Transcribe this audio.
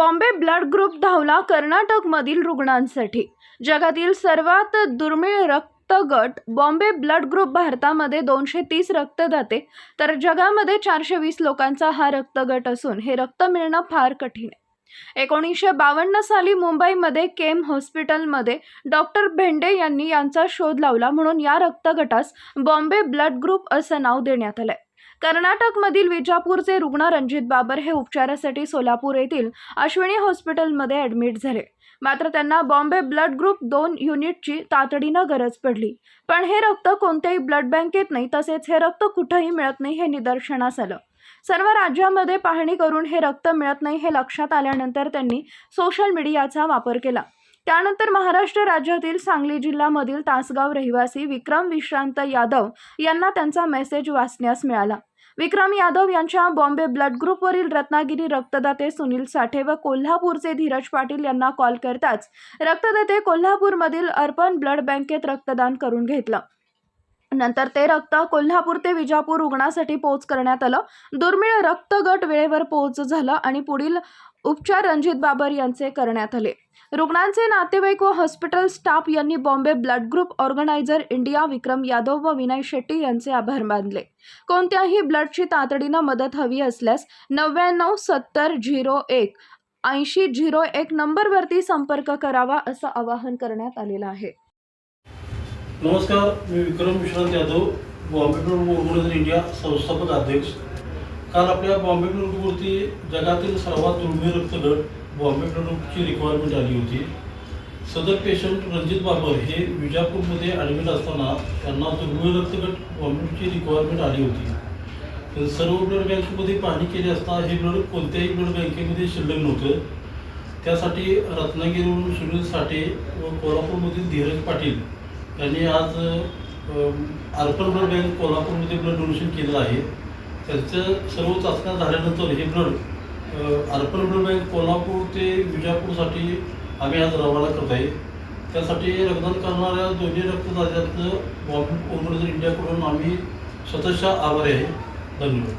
Bombay blood group धावला कर्नाटकमधील रुग्णांसाठी. जगातील सर्वात दुर्मिळ रक्तगट बॉम्बे ब्लड ग्रुप भारतामध्ये दोनशे तीस रक्तदाते. तर जगामध्ये चारशे वीस लोकांचा हा रक्तगट असून हे रक्त मिळणं फार कठीण आहे. एकोणीसशे बावन्न साली मुंबईमध्ये केम हॉस्पिटलमध्ये डॉक्टर भेंडे यांनी यांचा शोध लावला म्हणून या रक्तगटास बॉम्बे ब्लड ग्रुप असं नाव देण्यात आलंय. कर्नाटकमधील विजापूरचे रुग्ण रणजित बाबर हे उपचारासाठी सोलापूर येथील अश्विनी हॉस्पिटलमध्ये ॲडमिट झाले. मात्र त्यांना बॉम्बे ब्लड ग्रुप दोन युनिटची तातडीनं गरज पडली. पण हे रक्त कोणत्याही ब्लड बँकेत नाही तसेच हे रक्त कुठंही मिळत नाही हे निदर्शनास आलं. सर्व राज्यामध्ये पाहणी करून हे रक्त मिळत नाही हे लक्षात आल्यानंतर त्यांनी सोशल मीडियाचा वापर केला. त्यानंतर महाराष्ट्र राज्यातील सांगली जिल्ह्यामधील तासगाव रहिवासी विक्रम विश्रांत यादव यांना त्यांचा मेसेज वाचण्यास मिळाला. विक्रम यादव यांच्या बॉम्बे ब्लड ग्रुपवरील रत्नागिरी रक्तदाते सुनील साठे व कोल्हापूरचे धीरज पाटील यांना कॉल करताच रक्तदाते कोल्हापूरमधील अर्पण ब्लड बँकेत रक्तदान करून घेतलं. नंतर ते रक्त कोल्हापूर ते विजापूर रुग्णासाठी पोच करण्यात आलं. दुर्मिळ रक्तगट वेळेवर पोच झालं आणि पुढील उपचार रणजित बाबर यांचे करण्यात आले. रुग्णांचे नातेवाईक व हॉस्पिटल स्टाफ यांनी Bombay blood group organiser India Vikram Yadav व विनय शेट्टी यांचे आभार मानले. कोणत्याही ब्लडची तातडीनं मदत हवी असल्यास नव्याण्णव सत्तर झिरो एक ऐंशी झिरो एक नंबरवरती संपर्क करावा असं आवाहन करण्यात आलेलं आहे. नमस्कार मी Vikram Vishrant Yadav Bombay tour organiser India संस्थापक अध्यक्ष. काल आपल्या बॉम्बे टूरवरती जगातील सर्वात दुर्मिळ रक्तगट बॉम्बे टूरची रिक्वायरमेंट आली होती. सदर पेशंट रणजित बाबर हे विजापूरमध्ये ॲडमिट असताना त्यांना दुर्मिळ रक्तगट बॉम्बे रिक्वायरमेंट आली होती. तर सर्व ब्लड बँकेमध्ये पाहणी केली असता हे ब्लड कोणत्याही ब्लड बँकेमध्ये शिल्लक नव्हतं. त्यासाठी रत्नागिरीवरून सुनील साठे व कोल्हापूरमधील धीरज पाटील त्यांनी आज अ, अर्पण ब्लड बँक कोल्हापूरमध्ये ब्लड डोनेशन केलेलं आहे. त्यांचं सर्व चाचण्या झाल्यानंतर हे ब्लड अ, अर्पण ब्लड बँक कोल्हापूर ते विजापूरसाठी आम्ही आज रवाना करत आहे. त्यासाठी रक्तदान करणाऱ्या दोन्ही रक्तदात्यातनं बॉम्बे ऑर्गनायझर इंडियाकडून आम्ही स्वतःच्या आभारी आहे. धन्यवाद.